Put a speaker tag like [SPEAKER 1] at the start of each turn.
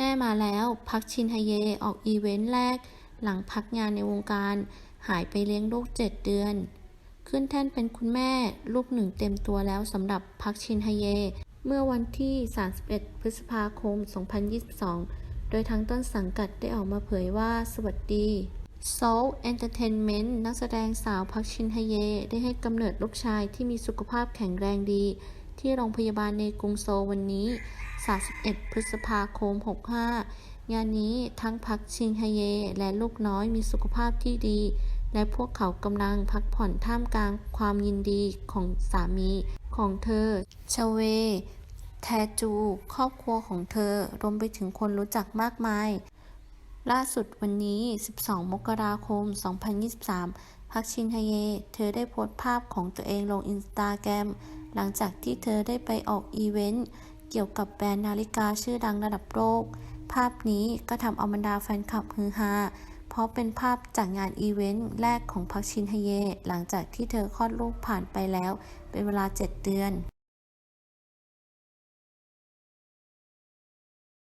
[SPEAKER 1] แม่มาแล้ว พักชินฮเยออกอีเวนต์แรก หลังพักงานในวงการ หายไปเลี้ยงลูกเจ็ดเดือน ขึ้นแท่นเป็นคุณแม่ลูกหนึ่งเต็มตัวแล้วสำหรับพักชินฮเย เมื่อวันที่ 31 พฤษภาคม 2022 โดยทางต้นสังกัดได้ออกมาเผยว่าสวัสดี Soul Entertainment นักแสดงสาวพักชินฮเย ได้ให้กำเนิดลูกชายที่มีสุขภาพแข็งแรงดี ที่โรงพยาบาลในกรุงโซลวันนี้ 31 พฤษภาคม 65 งานนี้ทั้งพักชินฮเย และลูกน้อยมีสุขภาพที่ดี และพวกเขากำลังพักผ่อนท่ามกลางความยินดีของสามีของเธอ ชเว แทจู ครอบครัวของเธอ รวมไปถึงคนรู้จักมากมาย ล่าสุดวันนี้ 12 มกราคม 2023 พักชินฮเย เธอได้โพสต์ภาพของตัวเองลงอินสตาแกรมหลังจากที่เธอได้ไปออกอีเวนต์ เกี่ยวกับแบรนด์นาฬิกาชื่อดังระดับโลก ภาพนี้ก็ทำเอาบรรดาแฟนคลับฮือฮา เพราะเป็นภาพจากงานอีเวนต์แรกของพักชินฮเย หลังจากที่เธอคลอดลูกผ่านไปแล้ว เป็นเวลา 7 เดือน